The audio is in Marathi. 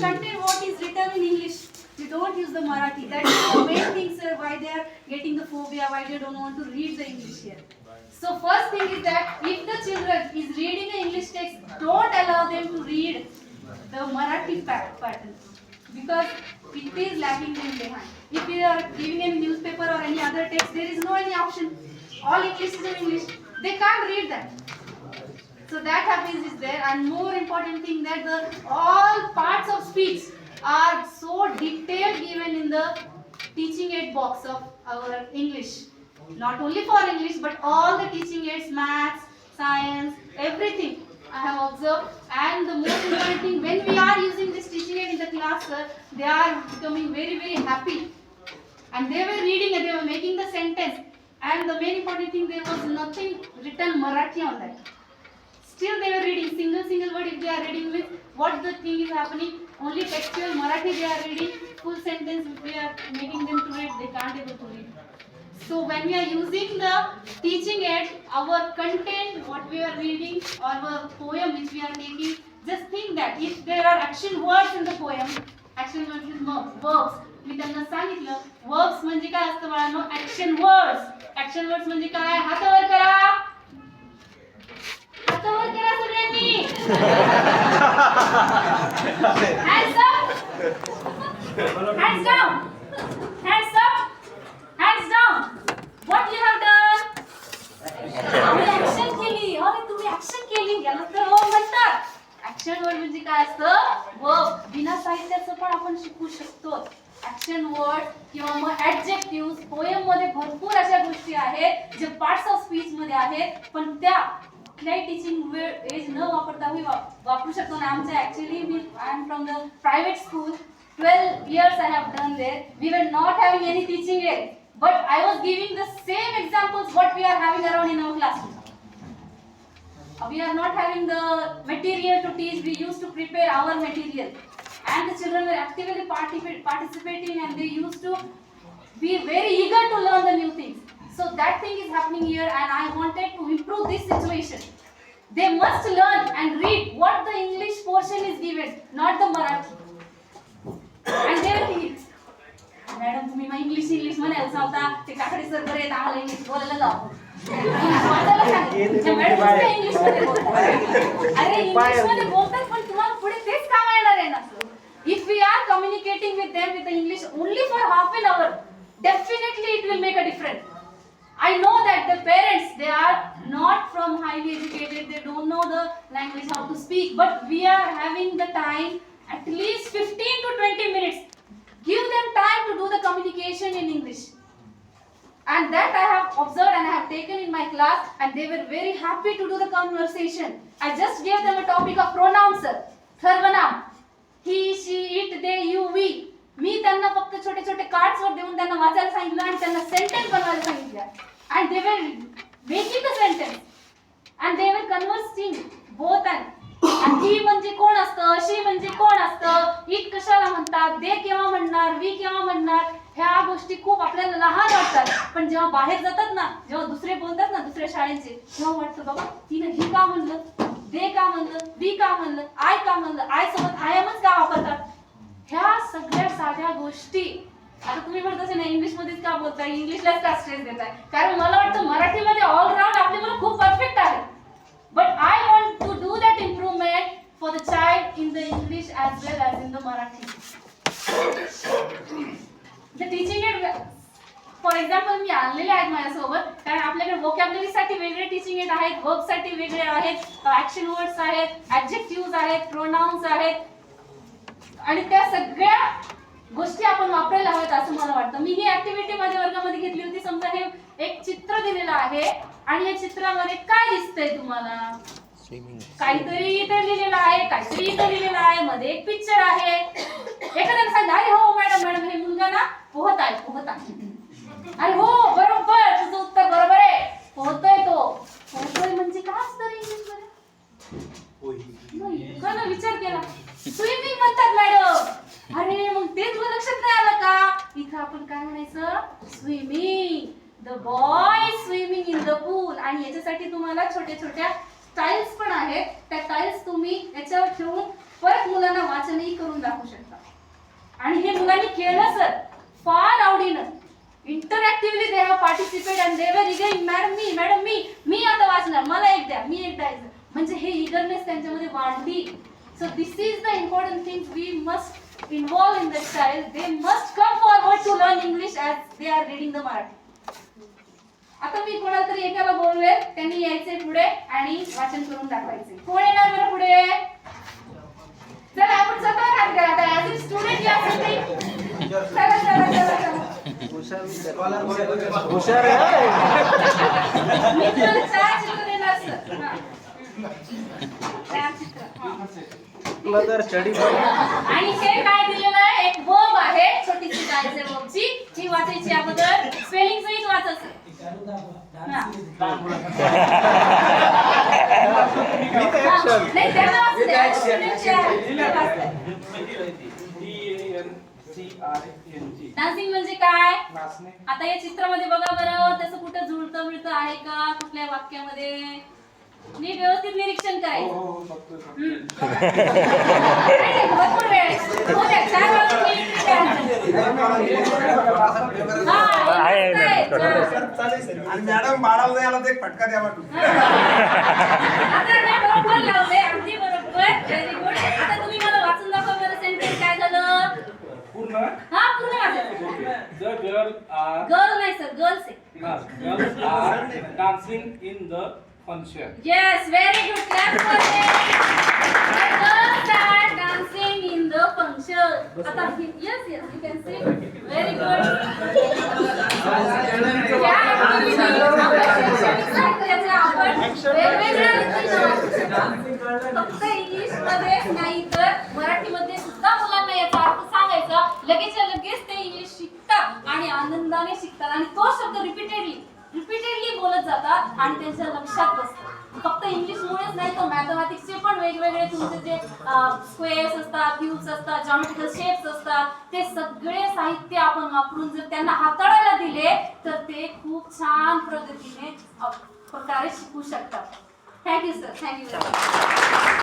content what is written in English. We don't use the Marathi. That is the main thing, sir. Why they are getting the phobia? Why they don't want to read the English here. So first thing is that if the children is reading the English text, don't allow them to read the Marathi pa- pattern because it is lagging them behind. If you are giving any newspaper or any other text, there is no any option. All English is in English. They can't read that. So that happens is there, and more important thing that the all parts of speech are so detailed given in the teaching aid box of our English. Not only for English, but all the teaching aids, maths, science, everything I have observed. And the most important thing, when we are using this teaching aid in the class, sir, they are becoming very very happy and they were reading and they were making the sentence and the main important thing there was nothing written marathi on that still they were reading single single word if they are reading with what the thing is happening only textual marathi they are reading full sentence if we are making them to read they can't able to read so when we are using the teaching aid our content what we are reading or our poem which we are taking just think that if there are action words in the poem action words is verbs मी त्यांना सांगितलं वर्ब्स म्हणजे काय असतं बाळांनो ऍक्शन वर्ड्स ऍक्शन वर्ड्स म्हणजे काय हातावर करा हातावर करा सगळ्यांनी. Hands up hands down hands up hands down what you have done आम्ही ऍक्शन केली अरे तुम्ही ऍक्शन केली याला तर हो म्हणतात ऍक्शन वर्ड म्हणजे काय असतं वर्ब बिना साहित्याचं पण आपण शिकू शकतो ऍक्शन वर्ड किंवा मग ऍडजेक्टिव्ह पोएममध्ये भरपूर अशा गोष्टी आहेत जे पार्ट्स ऑफ स्पीच मध्ये आहेत पण त्या कुठल्याही टीचिंग वेळ एज न वापरता मी वा- वापरू शकतो ना आमच्या actually me I am from the private school twelve years I have done there we were not having any teaching aid but I was giving the same examples what we are having around in our classroom. Uh, We are not having the material to teach. We used to prepare our material, and the children were actively participate, participating, and they used to be very eager to learn the new things. So that thing is happening here, and I wanted to improve this situation. They must learn and read what the English portion is given, not the Marathi. And thinking, madam तुम्ही मग इंग्लिश इंग्लिश म्हणायला सांगता ते काकडे सर बरे आहेत आम्हाला इंग्लिश बोलायला जाऊ सांगा. तुमच्या मॅडम नुसतं इंग्लिशमध्ये बोलतात. अरे पण तुम्हाला पुढे तेच काम येणार आहे ना if we are communicating with them with English only for half an hour definitely it will make a difference I know that the parents they are not from highly educated, they don't know the language how to speak, but we are having the time at least 15 to 20 minutes. Give them time to do the communication in English. And that I have observed and I have taken in my class, and they were very happy to do the conversation. I just gave them a topic of pronouns, sir. सर्वनाम he she it they you we me त्यांना फक्त छोटे छोटे कार्ड्स वर देऊन त्यांना वाचायला सांगितलं आणि त्यांना सेंटेन्स बनवायला सांगितलं and they were making the sentence. And they were conversing both and ही म्हणजे कोण असतं? शी म्हणजे कोण असतं? इट कशाला म्हणतात? दे केव्हा म्हणणार? वी केव्हा म्हणणार? ह्या गोष्टी खूप आपल्याला लहान वाटतात. पण जेव्हा बाहेर जातात ना जेव्हा दुसरे बोलतात ना दुसऱ्या शाळेचे तेव्हा वाटतं बाबा तिनं ही का म्हणलं? दे का म्हणलं? वी का म्हणलं? आय का म्हणलं? आय सोबत आयमच का वापरतात? ह्या सगळ्या साध्या गोष्टी आता तुम्ही म्हणत असेल ना इंग्लिश मध्येच का बोलताय? इंग्लिशलाच का स्ट्रेस देताय? कारण मला वाटतं मराठीमध्ये ऑलराऊंड आपले मुलं खूप परफेक्ट आहे but I want to do that improvement for the child in the English as well as in the Marathi the teaching aid for example मी आणलेले आहेत माझ्यासोबत. कारण आपल्याकडे vocabulary साठी वेगळे टीचिंग एड आहेत वर्कसाठी वेगळे आहेत ऍक्शन वर्ड्स आहेत ऍडजेक्टिव्ह आहेत प्रोनाउन्स आहेत. आणि त्या सगळ्या गोष्टी आपण वापरायला हव्यात असं मला वाटतं. मी ही ऍक्टिव्हिटी माझ्या वर्गामध्ये घेतली होती. समजा हे एक चित्र दिलेलं आहे आणि या चित्रामध्ये काय दिसतंय तुम्हाला? काहीतरी इथे लिहिलेलं आहे काहीतरी इथे लिहिलेलं आहे. मध्ये एक पिक्चर आहे. एखाद्याने सांगितलं अरे हो मॅडम मॅडम हे मुलगा ना पोहत आहे पोहत आहे. अरे हो बरोबर तुझं उत्तर बरोबर आहे. पोहतोय तो पोहतोय म्हणजे काय असतं रे इंग्लिशमध्ये नाही, का ना विचार केला स्विमिंग म्हणतात मॅडम अरे मग ते तुला लक्षात नाही आलं का इथं आपण काय म्हणायचं swimming the boy swimming in the pool आणि याच्यासाठी तुम्हाला छोट्या छोट्या टाईल्स पण आहेत. त्या टाईल्स तुम्ही याच्यावर ठेवून परत मुलांना वाचनही करून दाखवू शकता. आणि हे मुलांनी केलं सर फार आवडीनं. Interactively they have participate and they were madam me madam मी मी आता वाचणार. मला एक द्या मी एक द्यायचं. म्हणजे हे इगरनेस त्यांच्यामध्ये वाढली. So this is the important thing we must involve in the child they must come forward to learn English as they are reading the Marathi आता मी कोणाला तरी एकाला बोलवेल त्यांनी यायचे पुढे आणि वाचन करून दाखवायचे. कोण येणार बरं पुढे? चला आपण स्वतः करा आता. ऍज अ स्टुडंट या चला चला चला चला. हुशार मी चार चित्र देणार सर. चार चित्र. तुला तर स्टडी आणि हे काय दिलेलं आहे? एक वर्ब आहे छोटीशी जायचे वर्बची ही वाचायची अगोदर. स्पेलिंग सहित वाचायचं. डान्सिंग म्हणजे काय? आता या चित्रामध्ये बघा बरं त्याचं कुठं जुळतं मिळतं आहे का? कुठल्या वाक्यामध्ये? नीट व्यवस्थित निरीक्षण करायचं. हम्म. नाही, नाही, भरपूर वेळ आहे. हो चार हा, आहे, आहे. हा. आणि मॅडम बाळाला याला ते एक फटका द्या वाटू आता मी बरोबर लावले अगदी बरोबर. व्हेरी गुड आता तुम्ही मला वाचून दाखवा बरं सेंटेन्स काय झालं. पूर्ण? हा पूर्ण वाचा The girl are गर्ल नाही सर आहे. girls are dancing in the function. Yes, very good. Clap for them. The girls are dancing in the function. आता he- yes, yes, you can say. Very good. या activity साहित्याचे आपण वेगवेगळ्या रीतीने. फक्त इंग्लिशमध्ये नाही तर मराठीमध्ये सुद्धा मुलांना याचा अर्थ सांगायचा लगेचच्या लगेच ते इंग्लिश शिकतात आणि आनंदाने शिकतात आणि तो शब्द रिपीटेडली रिपीटेडली बोलत जातात आणि त्यांच्या लक्षात बसतात फक्त इंग्लिशमुळेच नाही तर मॅथमॅटिक्सचे पण वेगवेगळे तुमचे जे स्क्वेअर्स असतात क्यूब्स असतात जॉमेट्रिकल शेप्स असतात ते सगळे साहित्य आपण वापरून जर त्यांना हाताळायला दिले तर ते खूप छान पद्धतीने प्रकारे शिकू शकतात. Thank you sir thank you